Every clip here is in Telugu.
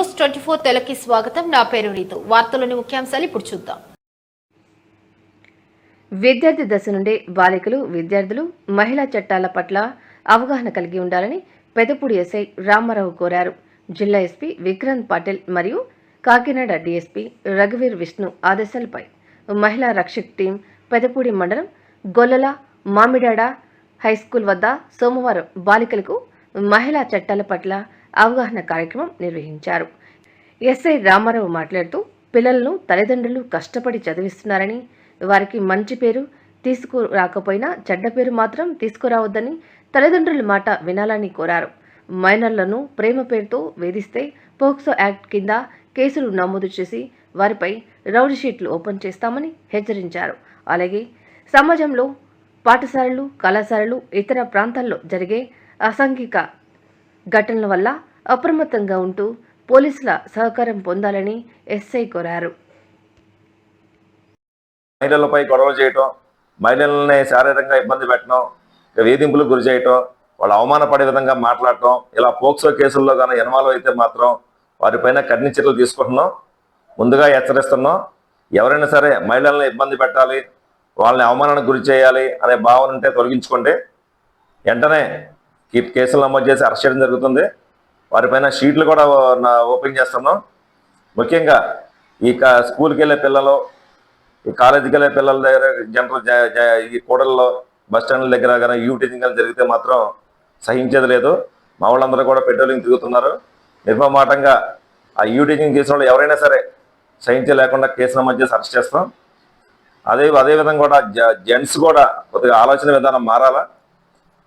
న్యూస్ ట్వంటీ ఫోర్ తెలకి స్వాగతం. నా పేరు రీతు. వార్తలోని ముఖ్యాంశాలు ఇప్పుడు చూద్దాం. విద్యార్థి దశ నుండే బాలికలు విద్యార్థులు మహిళా చట్టాల పట్ల అవగాహన కలిగి ఉండాలని పెదపూడి ఎస్ఐ రామారావు కోరారు. జిల్లా ఎస్పీ విక్రాంత్ పాటిల్ మరియు కాకినాడ డీఎస్పీ రఘువీర్ విష్ణు ఆదేశాలపై మహిళా రక్షక్ టీం పెదపూడి మండలం గొల్లల మామిడాడ హైస్కూల్ వద్ద సోమవారం బాలికలకు మహిళా చట్టాల పట్ల అవగాహన కార్యక్రమం నిర్వహించారు. ఎస్ఐ రామారావు మాట్లాడుతూ పిల్లలను తల్లిదండ్రులు కష్టపడి చదివిస్తున్నారని వారికి మంచి పేరు తీసుకురాకపోయినా చెడ్డ పేరు మాత్రం తీసుకురావద్దని తల్లిదండ్రుల మాట వినాలని కోరారు. మైనర్లను ప్రేమ పేరుతో వేధిస్తే పోక్సో యాక్ట్ కింద కేసులు నమోదు చేసి వారిపై రౌడ్ షీట్లు ఓపెన్ చేస్తామని హెచ్చరించారు. అలాగే సమాజంలో పాఠశాలలు కళాశాలలు ఇతర ప్రాంతాల్లో జరిగే అసాంఘిక ఘటనల వల్ల అప్రమత్తంగా ఉంటూ పోలీసుల సహకారం పొందాలని ఎస్ఐ కోరారు. మహిళలపై గొడవలు చేయటం మహిళల్ని శారీరకంగా ఇబ్బంది పెట్టడం వేధింపులకు గురి చేయటం వాళ్ళు అవమానపడే విధంగా మాట్లాడటం ఇలా పోక్సో కేసుల్లో కానీ ఇన్వాల్వ్ అయితే మాత్రం వారిపైన కఠిన చర్యలు తీసుకుంటున్నాం ముందుగా హెచ్చరిస్తున్నాం. ఎవరైనా సరే మహిళల్ని ఇబ్బంది పెట్టాలి వాళ్ళని అవమానానికి గురి చేయాలి అనే భావన ఉంటే తొలగించుకోండి. వెంటనే కేసులు నమోదు చేసి అరెస్ట్ చేయడం జరుగుతుంది. వారిపైన షీట్లు కూడా ఓపెన్ చేస్తున్నాం. ముఖ్యంగా ఈ క- స్కూల్కి వెళ్ళే పిల్లలు ఈ కాలేజీకి వెళ్ళే పిల్లల దగ్గర జనరల్ జ- ఈ కూడల్లో బస్ స్టాండ్ల దగ్గర కానీ యూ జరిగితే మాత్రం సహించేది లేదు. మా వాళ్ళందరూ కూడా పెట్రోలింగ్ తిరుగుతున్నారు. నిర్మమాటంగా ఆ యూటీజింగ్ చేసిన వాళ్ళు ఎవరైనా సరే సహించే లేకుండా కేసు నమోదు చేసి అరెస్ట్ చేస్తాం. అదే అదేవిధంగా కూడా జ- జెంట్స్ కూడా కొద్దిగా ఆలోచన విధానం మారాలా?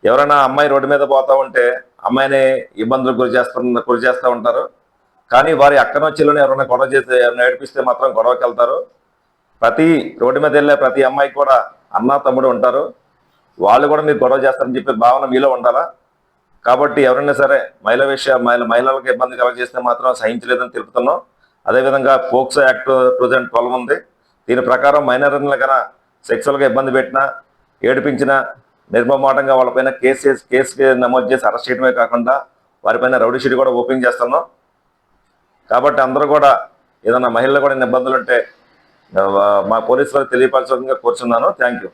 ఎవరైనా అమ్మాయి రోడ్డు మీద పోతా ఉంటే అమ్మాయిని ఇబ్బందులకు గురి చేస్తున్న గురి చేస్తూ ఉంటారు. కానీ వారి అక్కన చెల్లుని ఎవరైనా గొడవ చేస్తే ఎవరైనా ఏడిపిస్తే మాత్రం గొడవకి వెళ్తారు. ప్రతి రోడ్డు మీద వెళ్ళే ప్రతి అమ్మాయికి కూడా అన్న తమ్ముడు ఉంటారు. వాళ్ళు కూడా మీరు గొడవ చేస్తారని చెప్పే భావన మీలో ఉండాలా? కాబట్టి ఎవరైనా సరే మహిళ విషయ మహిళ మహిళలకు ఇబ్బంది కలగజేస్తే మాత్రం సహించలేదని తెలుపుతున్నాం. అదేవిధంగా POCSO act two thousand twelve ఉంది. దీని ప్రకారం మైనర్ల కన్నా సెక్సువల్గా ఇబ్బంది పెట్టినా ఏడిపించినా నిర్మమాటంగా వాళ్ళపైన కేసు కేసు నమోదు చేసి అరెస్ట్ చేయడమే కాకుండా వారిపైన రౌడీ షీట్ కూడా ఓపెన్ చేస్తున్నాం. కాబట్టి అందరూ కూడా ఏదైనా మహిళలు కూడా ఇబ్బందులు ఉంటే మా పోలీసులకు తెలియపరచడంగా కూర్చున్నాను. Thank you.